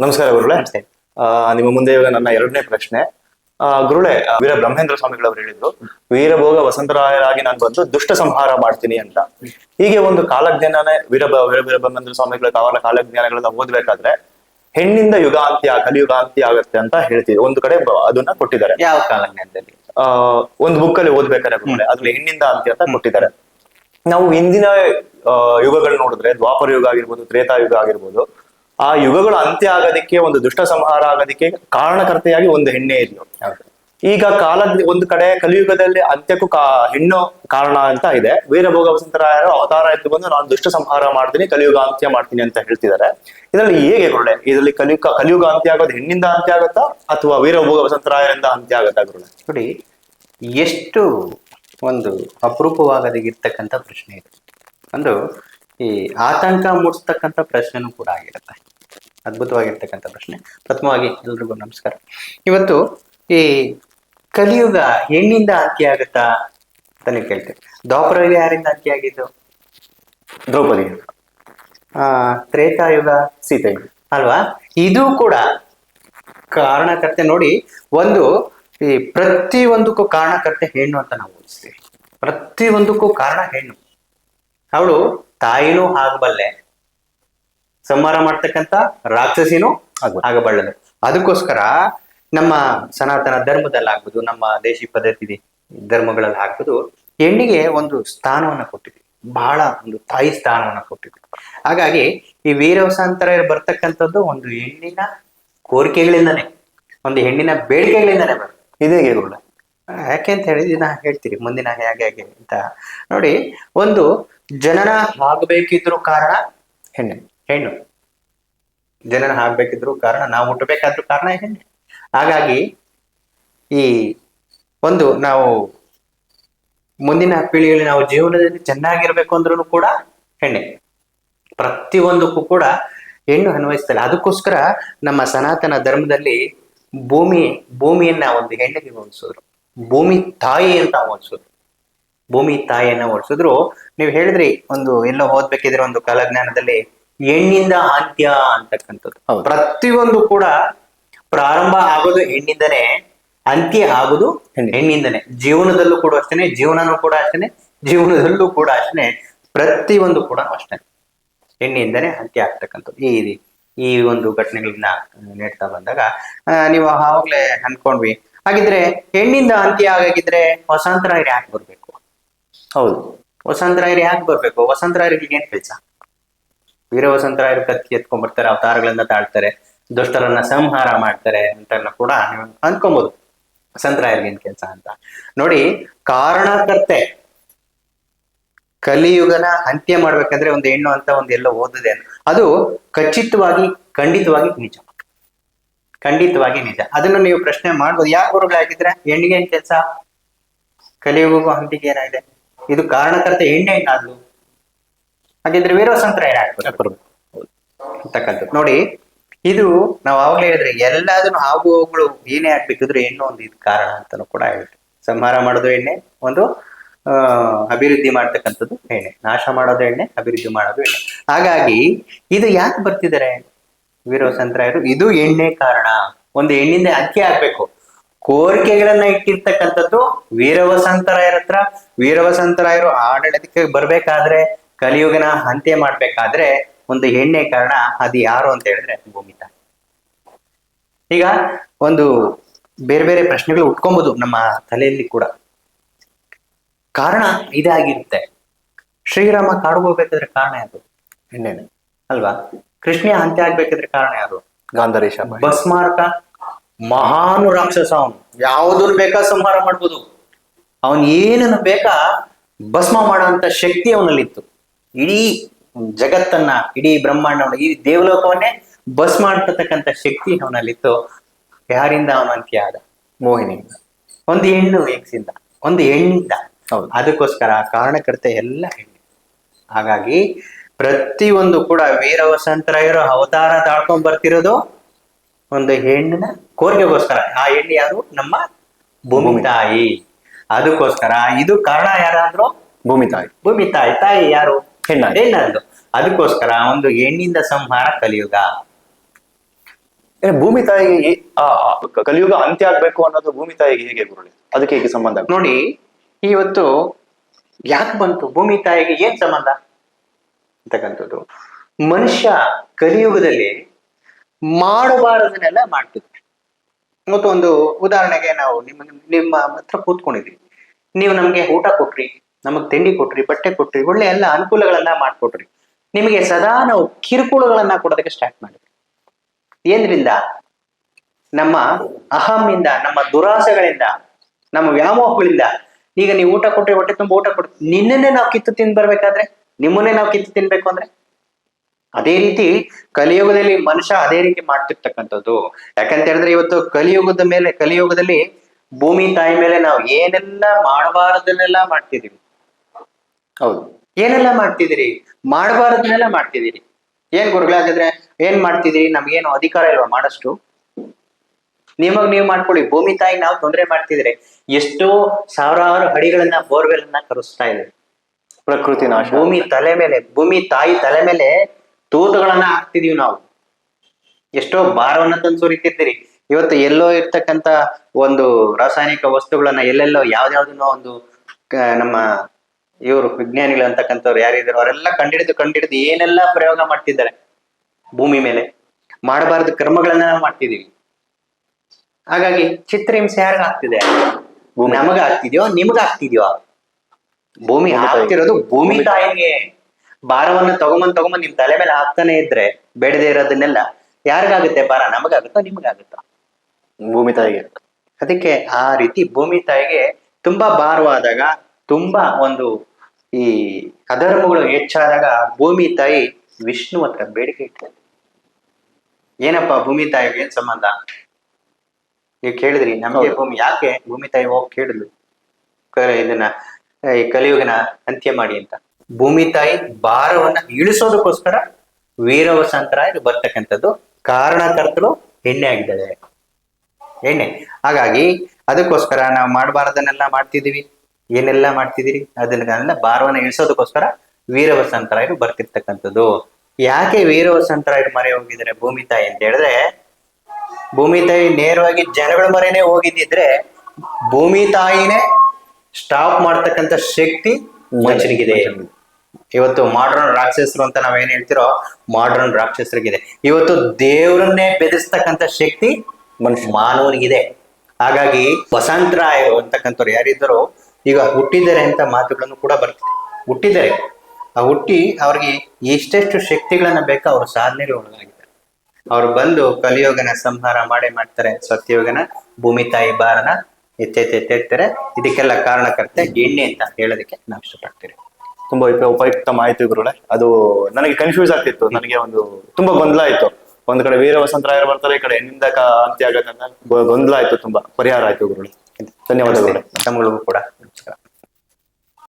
ನಮಸ್ಕಾರ ಗುರುಳೆ ನಿಮ್ಮ ಮುಂದೆ ಇವಾಗ ನನ್ನ ಎರಡನೇ ಪ್ರಶ್ನೆ. ಗುರುಳೆ ವೀರ ಬ್ರಹ್ಮೇಂದ್ರ ಸ್ವಾಮಿಗಳವರು ಹೇಳಿದ್ರು ವೀರಭೋಗ ವಸಂತರಾಯರಾಗಿ ನಾನು ಬಂದು ದುಷ್ಟ ಸಂಹಾರ ಮಾಡ್ತೀನಿ ಅಂತ. ಹೀಗೆ ಒಂದು ಕಾಲಜ್ಞಾನನೇ ವೀರ ವೀರ ವೀರ ಬ್ರಹ್ಮೇಂದ್ರ ಸ್ವಾಮಿಗಳ ಕಾಲ ಕಾಲಜ್ಞಾನಗಳನ್ನ ಓದ್ಬೇಕಾದ್ರೆ ಹೆಣ್ಣಿಂದ ಯುಗಾಂತ್ಯ ಕಲಿಯುಗಾಂತ್ಯ ಆಗತ್ತೆ ಅಂತ ಹೇಳ್ತೀವಿ. ಒಂದು ಕಡೆ ಅದನ್ನ ಕೊಟ್ಟಿದ್ದಾರೆ. ಯಾವ ಕಾಲಜ್ಞಾನದಲ್ಲಿ? ಆ ಒಂದು ಬುಕ್ ಅಲ್ಲಿ ಓದ್ಬೇಕಾದ್ರೆ ಗುರುಳೆ ಅದ್ರಲ್ಲಿ ಹೆಣ್ಣಿಂದ ಅಂತ್ಯ ಅಂತ ಕೊಟ್ಟಿದ್ದಾರೆ. ನಾವು ಹಿಂದಿನ ಯುಗಗಳು ನೋಡಿದ್ರೆ ದ್ವಾಪರ ಯುಗ ಆಗಿರ್ಬೋದು ತ್ರೇತಾ ಯುಗ ಆಗಿರ್ಬೋದು ಆ ಯುಗಗಳು ಅಂತ್ಯ ಆಗೋದಕ್ಕೆ ಒಂದು ದುಷ್ಟ ಸಂಹಾರ ಆಗೋದಕ್ಕೆ ಕಾರಣಕರ್ತೆಯಾಗಿ ಒಂದು ಹೆಣ್ಣೆ ಇದ್ಲು ಈಗ ಕಾಲ ಒಂದು ಕಡೆ ಕಲಿಯುಗದಲ್ಲಿ ಅಂತ್ಯಕ್ಕೂ ಕಾ ಹೆಣ್ಣು ಕಾರಣ ಅಂತ ಇದೆ. ವೀರಭೋಗ ವಸಂತರಾಯರು ಅವತಾರ ಎದ್ದು ಬಂದು ನಾನು ದುಷ್ಟ ಸಂಹಾರ ಮಾಡ್ತೀನಿ ಕಲಿಯುಗ ಅಂತ್ಯ ಮಾಡ್ತೀನಿ ಅಂತ ಹೇಳ್ತಿದ್ದಾರೆ. ಇದರಲ್ಲಿ ಹೇಗೆ ಗುರುಳೆ? ಇದರಲ್ಲಿ ಕಲಿಯುಗ ಕಲಿಯುಗ ಅಂತ್ಯ ಆಗೋದು ಹೆಣ್ಣಿಂದ ಅಂತ್ಯ ಆಗುತ್ತಾ ಅಥವಾ ವೀರಭೋಗ ವಸಂತರಾಯರಿಂದ ಅಂತ್ಯ ಆಗುತ್ತಾ ಗುರುಳೆ? ನೋಡಿ ಎಷ್ಟು ಒಂದು ಅಪರೂಪವಾಗದಿರ್ತಕ್ಕಂಥ ಪ್ರಶ್ನೆ ಇದು. ಒಂದು ಈ ಆತಂಕ ಮೂಡಿಸ್ತಕ್ಕಂಥ ಪ್ರಶ್ನೆನೂ ಕೂಡ ಆಗಿರುತ್ತೆ. ಅದ್ಭುತವಾಗಿರ್ತಕ್ಕಂಥ ಪ್ರಶ್ನೆ. ಪ್ರಥಮವಾಗಿ ಎಲ್ರಿಗೂ ನಮಸ್ಕಾರ. ಇವತ್ತು ಈ ಕಲಿಯುಗ ಹೆಣ್ಣಿಂದ ಅಂತ್ಯ ಆಗುತ್ತಾ ಅಂತ ನೀವು ಕೇಳ್ತೀವಿ. ದ್ವಾಪರಯುಗ ಯಾರಿಂದ ಅಂತ್ಯ ಆಗಿದ್ದು? ದ್ರೌಪದಿ ಆ, ತ್ರೇತಾಯುಗ, ಸೀತಾಯುಗ. ಅಲ್ವಾ? ಇದು ಕೂಡ ಕಾರಣಕರ್ತೆ ನೋಡಿ, ಒಂದು ಈ ಪ್ರತಿಯೊಂದಕ್ಕೂ ಕಾರಣಕರ್ತೆ ಹೆಣ್ಣು ಅಂತ ನಾವು ಓದಿಸ್ತೀವಿ. ಪ್ರತಿಯೊಂದಕ್ಕೂ ಕಾರಣ ಹೆಣ್ಣು. ಅವಳು ತಾಯಿನೂ ಆಗಬಲ್ಲೆ ಸಂಹಾರ ಮಾಡ್ತಕ್ಕಂತ ರಾಕ್ಷಸಿನೂ ಆಗ್ಬಲ್ಲೆ. ಆಗಬಲ್ಲದು ಅದಕ್ಕೋಸ್ಕರ ನಮ್ಮ ಸನಾತನ ಧರ್ಮದಲ್ಲಾಗ್ಬೋದು ನಮ್ಮ ದೇಶಿ ಪದ್ಧತಿ ಧರ್ಮಗಳಲ್ಲಿ ಆಗ್ಬೋದು ಹೆಣ್ಣಿಗೆ ಒಂದು ಸ್ಥಾನವನ್ನ ಕೊಟ್ಟಿದೆ ಬಹಳ ಒಂದು ತಾಯಿ ಸ್ಥಾನವನ್ನ ಕೊಟ್ಟಿದೆ ಹಾಗಾಗಿ ಈ ವೀರವಸಾಂತರ ಬರ್ತಕ್ಕಂಥದ್ದು ಒಂದು ಹೆಣ್ಣಿನ ಕೋರಿಕೆಗಳಿಂದನೇ ಒಂದು ಹೆಣ್ಣಿನ ಬೇಡಿಕೆಗಳಿಂದನೇ ಬರುತ್ತೆ ಇದೇ ಯಾಕೆ ಅಂತ ಹೇಳಿದ್ರೆ ನಾ ಹೇಳ್ತೀರಿ, ಮುಂದಿನ ಹೇಗೆ ಹೇಗೆ ಅಂತ. ನೋಡಿ, ಒಂದು ಜನನ ಆಗಬೇಕಿದ್ರು ಕಾರಣ ಹೆಣ್ಣೆ. ಹೆಣ್ಣು. ಜನನ ಆಗ್ಬೇಕಿದ್ರು ಕಾರಣ, ನಾವು ಹುಟ್ಟಬೇಕಾದ್ರೂ ಕಾರಣ ಹೆಣ್ಣೆ. ಹಾಗಾಗಿ ಈ ಒಂದು ನಾವು ಮುಂದಿನ ಪೀಳಿಗೆಯಲ್ಲಿ ನಾವು ಜೀವನದಲ್ಲಿ ಚೆನ್ನಾಗಿರ್ಬೇಕು ಅಂದ್ರೂ ಕೂಡ ಹೆಣ್ಣೆ. ಪ್ರತಿಯೊಂದಕ್ಕೂ ಕೂಡ ಹೆಣ್ಣು ಅನ್ವಯಿಸ್ತಾರೆ ಅದಕ್ಕೋಸ್ಕರ ನಮ್ಮ ಸನಾತನ ಧರ್ಮದಲ್ಲಿ ಭೂಮಿ, ಭೂಮಿಯನ್ನ ಒಂದು ಹೆಣ್ಣಿಗೆ ಹೋಲಿಸಿದ್ರು ಭೂಮಿ ತಾಯಿ ಅಂತ ಹೋಲಿಸೋದು ಭೂಮಿ ತಾಯಿಯನ್ನ ಹೋಲಿಸಿದ್ರು. ನೀವು ಹೇಳಿದ್ರಿ ಒಂದು ಎಲ್ಲೋ ಓದ್ಬೇಕಿದ್ರೆ ಒಂದು ಕಾಲಜ್ಞಾನದಲ್ಲಿ ಹೆಣ್ಣಿಂದ ಅಂತ್ಯ ಅಂತಕ್ಕಂಥದ್ದು. ಪ್ರತಿಯೊಂದು ಕೂಡ ಪ್ರಾರಂಭ ಆಗೋದು ಹೆಣ್ಣಿಂದನೇ ಅಂತ್ಯ ಆಗೋದು ಹೆಣ್ಣಿಂದನೆ. ಜೀವನದಲ್ಲೂ ಕೂಡ ಅಷ್ಟೇನೆ ಜೀವನನೂ ಕೂಡ ಅಷ್ಟೇನೆ ಜೀವನದಲ್ಲೂ ಕೂಡ ಅಷ್ಟೇನೆ ಪ್ರತಿಯೊಂದು ಕೂಡ ಅಷ್ಟೇ. ಹೆಣ್ಣಿಂದನೇ ಅಂತ್ಯ ಆಗ್ತಕ್ಕಂಥದ್ದು. ಈ ಈ ಒಂದು ಘಟನೆಗಳನ್ನ ನೀಡ್ತಾ ಬಂದಾಗ ನೀವು ಆವಾಗ್ಲೇ ಅನ್ಕೊಂಡ್ವಿ ಹಾಗಿದ್ರೆ ಹೆಣ್ಣಿಂದ ಅಂತ್ಯ ಆಗಿದ್ರೆ ವಸಂತರಾಯರು ಯಾಕೆ ಬರ್ಬೇಕು? ಹೌದು. ವಸಂತರಾಯರು ಯಾಕೆ ಬರ್ಬೇಕು? ವಸಂತರಾಯರಿಗೆ ಏನ್ ಕೆಲಸ? ವೀರ ವಸಂತರಾಯರು ಕತ್ತಿ ಎತ್ಕೊಂಡ್ ಬರ್ತಾರೆ ಅವತಾರಗಳನ್ನ ತಾಳ್ತಾರೆ ದುಷ್ಟರನ್ನ ಸಂಹಾರ ಮಾಡ್ತಾರೆ ಅಂತ ಕೂಡ ನೀವು ಅನ್ಕೊಬಹುದು ವಸಂತರಾಯರಿಗೆ ಏನ್ ಕೆಲಸ ಅಂತ. ನೋಡಿ ಕಾರಣಕರ್ತೆ ಕಲಿಯುಗನ ಅಂತ್ಯ ಮಾಡ್ಬೇಕಂದ್ರೆ ಒಂದು ಹೆಣ್ಣು ಅಂತ ಒಂದು ಎಲ್ಲ ಓದಿದೆ ಅದು ಖಚಿತವಾಗಿ ಖಂಡಿತವಾಗಿ ನಿಜ. ಖಂಡಿತವಾಗಿ ನಿಜ. ಅದನ್ನು ನೀವು ಪ್ರಶ್ನೆ ಮಾಡ್ಬೋದು. ಯಾಕೆ ಗುರುಗಳಾಗಿದ್ರೆ ಹೆಣ್ಣಿಗೆ ಏನ್ ಕೆಲಸ? ಕಲಿಯುಗಕ್ಕೂ ಹಂಪಿಗೆ ಏನಾಗಿದೆ? ಇದು ಕಾರಣಕರ್ತ ಹೆಣ್ಣೆ ಹೆಣ್ಣಾದ್ಲು? ಹಾಗಿದ್ರೆ ವೀರವಸಂತರ ಏನಾಗ್ಬೇಕು ಅಂತಕ್ಕಂಥದ್ದು ನೋಡಿ ಇದು ನಾವು ಆವಾಗಲೇ ಹೇಳಿದ್ರೆ ಎಲ್ಲದನ್ನು ಹಾವು ಹೋಗುಗಳು ಏನೇ ಆಗ್ಬೇಕಿದ್ರು ಹೆಣ್ಣು ಒಂದು ಇದು ಕಾರಣ ಅಂತಲೂ ಕೂಡ ಹೇಳಿದ್ರು ಸಂಹಾರ ಮಾಡೋದು ಎಣ್ಣೆ ಒಂದು ಅಹ್ ಅಭಿವೃದ್ಧಿ ಮಾಡ್ತಕ್ಕಂಥದ್ದು ಎಣ್ಣೆ ನಾಶ ಮಾಡೋದು ಎಣ್ಣೆ ಅಭಿವೃದ್ಧಿ ಮಾಡೋದು ಎಣ್ಣೆ ಹಾಗಾಗಿ ಇದು ಯಾಕೆ ಬರ್ತಿದ್ದಾರೆ? ವೀರವಸಂತರಾಯರು ಇದು ಎಣ್ಣೆ ಕಾರಣ. ಒಂದು ಹೆಣ್ಣಿಂದ ಅಕ್ಕಿ ಆಗ್ಬೇಕು ಕೋರಿಕೆಗಳನ್ನ ಇಟ್ಟಿರ್ತಕ್ಕಂಥದ್ದು ವೀರವಸಂತರಾಯರ ಹತ್ರ ವೀರವಸಂತರಾಯರು ಆಡಳಿತಕ್ಕೆ ಬರ್ಬೇಕಾದ್ರೆ, ಕಲಿಯುಗನ ಅಂತ್ಯ ಮಾಡ್ಬೇಕಾದ್ರೆ ಒಂದು ಹೆಣ್ಣೆ ಕಾರಣ ಅದು ಯಾರು ಅಂತ ಹೇಳಿದ್ರೆ ಭೂಮಿತ. ಈಗ ಒಂದು ಬೇರೆ ಬೇರೆ ಪ್ರಶ್ನೆಗಳು ಉಟ್ಕೊಬಹುದು ನಮ್ಮ ತಲೆಯಲ್ಲಿ ಕೂಡ. ಕಾರಣ ಇದಾಗಿರುತ್ತೆ. ಶ್ರೀರಾಮ ಕಾಡುಗೋಗ್ಬೇಕಾದ್ರೆ ಕಾರಣ ಅದು ಹೆಣ್ಣೆನೆ ಅಲ್ವಾ? ಕೃಷ್ಣ ಅಂತ್ಯ ಆಗ್ಬೇಕಿದ್ರೆ ಕಾರಣ ಯಾರು? ಗಾಂಧರೇಶ ಭಸ್ಮಾರಕ ಮಹಾನು ರಾಕ್ಷಸ ಅವನು. ಯಾವುದನ್ನು ಬೇಕಾ ಸಂಹಾರ ಮಾಡ್ಬೋದು? ಅವನ್ ಏನನ್ನು ಬೇಕಾ ಭಸ್ಮ ಮಾಡುವಂತ ಶಕ್ತಿ ಅವನಲ್ಲಿತ್ತು. ಇಡೀ ಜಗತ್ತನ್ನ ಇಡೀ ಬ್ರಹ್ಮಾಂಡವನ್ನ ಈ ದೇವಲೋಕವನ್ನೇ ಭಸ್ಮ ಮಾಡ್ತಕ್ಕಂಥ ಶಕ್ತಿ ಅವನಲ್ಲಿತ್ತು. ಯಾರಿಂದ ಅವನ ಅಂತ್ಯ ಆದ? ಮೋಹಿನಿಯಿಂದ. ಒಂದು ಹೆಣ್ಣು ಎಕ್ಸಿಂದ ಒಂದು ಹೆಣ್ಣಿಂದ. ಹೌದು. ಅದಕ್ಕೋಸ್ಕರ ಕಾರಣಕರ್ತ ಎಲ್ಲ ಹೆಣ್ಣು. ಹಾಗಾಗಿ ಪ್ರತಿಯೊಂದು ಕೂಡ ವೀರ ವಸಂತರಾಯರು ಅವತಾರ ತಾಳ್ಕೊಂಡ್ ಬರ್ತಿರೋದು ಒಂದು ಹೆಣ್ಣಿನ ಕೋರಿಕೆಗೋಸ್ಕರ. ಆ ಹೆಣ್ಣು ಯಾರು? ನಮ್ಮ ಭೂಮಿ ತಾಯಿ. ಅದಕ್ಕೋಸ್ಕರ. ಇದು ಕಾರಣ ಯಾರಾದ್ರೂ? ಭೂಮಿ ತಾಯಿ. ಭೂಮಿ ತಾಯಿ. ತಾಯಿ ಯಾರು? ಹೆಣ್ಣು ಹೆಣ್ಣಂದು ಅದಕ್ಕೋಸ್ಕರ ಒಂದು ಹೆಣ್ಣಿಂದ ಸಂಹಾರ ಕಲಿಯುಗ. ಭೂಮಿ ತಾಯಿಗೆ ಕಲಿಯುಗ ಅಂತ್ಯ ಆಗ್ಬೇಕು ಅನ್ನೋದು ಭೂಮಿ ತಾಯಿಗೆ ಹೇಗೆ ಗುರುಳಿ? ಅದಕ್ಕೆ ಹೇಗೆ ಸಂಬಂಧ ನೋಡಿ ಇವತ್ತು ಯಾಕೆ ಬಂತು? ಭೂಮಿ ತಾಯಿಗೆ ಏನ್ ಸಂಬಂಧ? ಅಂತಕ್ಕಂಥದ್ದು. ಮನುಷ್ಯ ಕಲಿಯುಗದಲ್ಲಿ ಮಾಡಬಾರದನ್ನೆಲ್ಲ ಮಾಡ್ತಿದ್ವಿ ಮತ್ತು ಒಂದು ಉದಾಹರಣೆಗೆ ನಾವು ನಿಮ್ಮ ನಿಮ್ಮ ಹತ್ರ ಕೂತ್ಕೊಂಡಿದ್ವಿ. ನೀವು ನಮ್ಗೆ ಊಟ ಕೊಟ್ರಿ, ನಮಗೆ ತಿಂಡಿ ಕೊಟ್ರಿ, ಬಟ್ಟೆ ಕೊಟ್ರಿ, ಒಳ್ಳೆ ಎಲ್ಲ ಅನುಕೂಲಗಳನ್ನ ಮಾಡ್ಕೊಟ್ರಿ. ನಿಮಗೆ ಸದಾ ನಾವು ಕಿರುಕುಳಗಳನ್ನ ಕೊಡೋದಕ್ಕೆ ಸ್ಟಾರ್ಟ್ ಮಾಡಿದ್ವಿ. ಏನ್ರಿಂದ? ನಮ್ಮ ಅಹಮ್ಮಿಂದ ನಮ್ಮ ದುರಾಸೆಗಳಿಂದ, ನಮ್ಮ ವ್ಯಾಮೋಹಗಳಿಂದ. ಈಗ ನೀವು ಊಟ ಕೊಟ್ರಿ, ಹೊಟ್ಟೆ ತುಂಬ ಊಟ ಕೊಡ್ತೀವಿ ನಿನ್ನನ್ನೇ ನಾವು ಕಿತ್ತು ತಿಂದು ಬರ್ಬೇಕಾದ್ರೆ? ನಿಮ್ಮನ್ನೇ ನಾವು ಕಿತ್ತು ತಿನ್ಬೇಕು ಅಂದ್ರೆ? ಅದೇ ರೀತಿ ಕಲಿಯುಗದಲ್ಲಿ ಮನುಷ್ಯ ಅದೇ ರೀತಿ ಮಾಡ್ತಿರ್ತಕ್ಕಂಥದ್ದು. ಯಾಕಂತ ಹೇಳಿದ್ರೆ ಇವತ್ತು ಕಲಿಯುಗದ ಮೇಲೆ, ಕಲಿಯುಗದಲ್ಲಿ ಭೂಮಿ ತಾಯಿ ಮೇಲೆ ನಾವು ಏನೆಲ್ಲ ಮಾಡಬಾರದನ್ನೆಲ್ಲ ಮಾಡ್ತಿದೀವಿ ಹೌದು. ಏನೆಲ್ಲ ಮಾಡ್ತಿದಿರಿ ಮಾಡಬಾರದನ್ನೆಲ್ಲ ಮಾಡ್ತಿದ್ದೀರಿ. ಏನ್ ಗುರುಗಳಾಗಿದ್ರೆ ಏನ್ ಮಾಡ್ತಿದ್ದೀರಿ? ನಮ್ಗೇನು ಅಧಿಕಾರ ಇಲ್ವಾ ಮಾಡಷ್ಟು? ನಿಮಗ್ ನೀವು ಮಾಡ್ಕೊಳ್ಳಿ. ಭೂಮಿ ತಾಯಿ ನಾವು ತೊಂದರೆ ಮಾಡ್ತಿದ್ರೆ ಎಷ್ಟೋ ಸಾವಿರಾರು ಹಡಿಗಳನ್ನ ಬೋರ್ವೆಲ್ ಅನ್ನ ಕರೆಸ್ತಾ ಇದೆ ಪ್ರಕೃತಿ ನಾಶ ಭೂಮಿ ತಲೆ ಮೇಲೆ ಭೂಮಿ ತಾಯಿ ತಲೆ ಮೇಲೆ ತೂತುಗಳನ್ನ ಹಾಕ್ತಿದೀವಿ ನಾವು. ಎಷ್ಟೋ ಭಾರವನ್ನ ತಂದು ಸುರಿತಿದ್ದೀರಿ. ಇವತ್ತು ಎಲ್ಲೋ ಇರ್ತಕ್ಕಂತ ಒಂದು ರಾಸಾಯನಿಕ ವಸ್ತುಗಳನ್ನ ಎಲ್ಲೆಲ್ಲೋ ಯಾವ್ದಾವ್ದನ್ನೋ ಒಂದು ನಮ್ಮ ಇವರು ವಿಜ್ಞಾನಿಗಳು ಅಂತಕ್ಕಂಥವ್ರು ಯಾರಿದ್ರು ಅವರೆಲ್ಲ ಕಂಡಿಡಿದು ಕಂಡಿಡಿದು ಏನೆಲ್ಲ ಪ್ರಯೋಗ ಮಾಡ್ತಿದ್ದಾರೆ ಭೂಮಿ ಮೇಲೆ. ಮಾಡಬಾರದು ಕ್ರಮಗಳನ್ನ ನಾವು ಮಾಡ್ತಿದೀವಿ. ಹಾಗಾಗಿ ಚಿತ್ರಹಿಂಸೆ ಯಾರಿಗಾಗ್ತಿದೆ? ನಮಗ ಆಗ್ತಿದೆಯೋ ನಿಮ್ಗ ಆಗ್ತಿದ್ಯೋ ಭೂಮಿ ಹಾಕ್ತಿರೋದು ಭೂಮಿ. ತಾಯಿಗೆ ಭಾರವನ್ನ ತಗೊಂಬಂದ್ ತಗೊಂಬಂದ್ ನಿಮ್ ತಲೆ ಮೇಲೆ ಹಾಕ್ತಾನೆ ಇದ್ರೆ ಬೇಡದೆ ಇರೋದನ್ನೆಲ್ಲ ಯಾರಿಗಾಗುತ್ತೆ ಭಾರ? ನಮಗಾಗುತ್ತೋ? ನಿಮಗಾಗುತ್ತೋ? ಭೂಮಿ ತಾಯಿಗೆ. ಅದಕ್ಕೆ ಆ ರೀತಿ ಭೂಮಿ ತಾಯಿಗೆ ತುಂಬಾ ಭಾರವಾದಾಗ ತುಂಬಾ ಒಂದು ಈ ಅಧರ್ಮಗಳು ಹೆಚ್ಚಾದಾಗ ಭೂಮಿ ತಾಯಿ ವಿಷ್ಣು ಹತ್ರ ಬೇಡಿಕೆ ಇಟ್ಟಿದೆ ಏನಪ್ಪ ಭೂಮಿ ತಾಯಿಗೆ ಏನ್ ಸಂಬಂಧ? ನೀವು ಕೇಳಿದ್ರಿ ನಮಗೆ ಭೂಮಿ ಯಾಕೆ ಭೂಮಿ ತಾಯಿ ಹೋಗಿ ಕೇಳಿದ್ಲು? ಇದನ್ನ ಈ ಕಲಿಯುಗನ ಅಂತ್ಯ ಮಾಡಿ ಅಂತ. ಭೂಮಿ ತಾಯಿ ಭಾರವನ್ನ ಇಳಿಸೋದಕ್ಕೋಸ್ಕರ ವೀರವಸಂತರಾಯರು ಬರ್ತಕ್ಕಂಥದ್ದು ಕಾರಣಕರ್ತರು ಎಣ್ಣೆ ಆಗಿದ್ದಾಳೆ ಎಣ್ಣೆ. ಹಾಗಾಗಿ ಅದಕ್ಕೋಸ್ಕರ ನಾವು ಮಾಡಬಾರದನ್ನೆಲ್ಲ ಮಾಡ್ತಿದೀವಿ ಏನೆಲ್ಲ ಮಾಡ್ತಿದ್ದೀರಿ? ಅದನ್ನ ಭಾರವನ್ನ ಇಳಿಸೋದಕ್ಕೋಸ್ಕರ ವೀರವಸಂತರಾಯರು ಬರ್ತಿರ್ತಕ್ಕಂಥದ್ದು. ಯಾಕೆ ವೀರವಸಂತರಾಯರು ಮರೆ ಹೋಗಿದ್ದಾರೆ ಭೂಮಿ ತಾಯಿ ಅಂತ ಹೇಳಿದ್ರೆ, ಭೂಮಿ ತಾಯಿ ನೇರವಾಗಿ ಜನಗಳ ಮರೆನೇ ಹೋಗಿದ್ದಿದ್ರೆ ಭೂಮಿ ತಾಯಿನೇ ಸ್ಟಾಪ್ ಮಾಡ್ತಕ್ಕಂಥ ಶಕ್ತಿ ಮನುಷ್ಯನಿಗಿದೆ ಇವತ್ತು ಮಾಡ್ರನ್ ರಾಕ್ಷಸರು ಅಂತ ನಾವೇನ್ ಹೇಳ್ತಿರೋ ಮಾಡ್ರನ್ ರಾಕ್ಷಸರಿಗಿದೆ. ಇವತ್ತು ದೇವರನ್ನೇ ಬೆದರಿಸ್ತಕ್ಕಂಥ ಶಕ್ತಿ ಮನುಷ್ಯ ಮಾನವನಿಗಿದೆ. ಹಾಗಾಗಿ ವಸಂತರಾಯರು ಅಂತಕ್ಕಂಥವ್ರು ಯಾರಿದ್ರು ಈಗ ಹುಟ್ಟಿದ್ದಾರೆ ಅಂತ ಮಾತುಗಳನ್ನು ಕೂಡ ಬರ್ತಿದೆ. ಹುಟ್ಟಿದ್ದಾರೆ. ಆ ಹುಟ್ಟಿ ಅವ್ರಿಗೆ ಎಷ್ಟೆಷ್ಟು ಶಕ್ತಿಗಳನ್ನ ಬೇಕೋ ಅವ್ರ ಸಾಧನೆಗೆ ಒಳಗಾಗಿದ್ದಾರೆ. ಅವ್ರು ಬಂದು ಕಲಿಯೋಗನ ಸಂಹಾರ ಮಾಡೇ ಮಾಡ್ತಾರೆ. ಸತ್ಯಯೋಗನ ಭೂಮಿ ತಾಯಿ ಬಾರನ ಎತ್ತೆತ್ತೆತ್ತೆತ್ತಾರೆ ಇದಕ್ಕೆಲ್ಲ ಕಾರಣಕರ್ತೆ ಎಣ್ಣೆ ಅಂತ ಹೇಳೋದಕ್ಕೆ ನಾವು ಇಷ್ಟಪಡ್ತೀವಿ ತುಂಬಾ ಉಪ- ಉಪಯುಕ್ತ ಮಾಹಿತಿ ಗುರುಳೆ ಅದು ನನಗೆ ಕನ್ಫ್ಯೂಸ್ ಆಗ್ತಿತ್ತು ನನಗೆ ಒಂದು ತುಂಬಾ ಗೊಂದಲ ಆಯ್ತು ಒಂದ್ ಕಡೆ ವೀರ ವಸಂತರಾಯರು ಬರ್ತಾರೆ ಈ ಕಡೆ ಹೆಣ್ಣಿಂದ ಅಂತ್ಯ ಆಗಕ್ಕಂತ ಗೊ- ಗೊಂದಲ ಆಯ್ತು ತುಂಬಾ ಪರಿಹಾರ ಆಯ್ತು ಗುರುಳೆ ಧನ್ಯವಾದಗಳು ತಮ್ಮಗಳಿಗೂ ಕೂಡ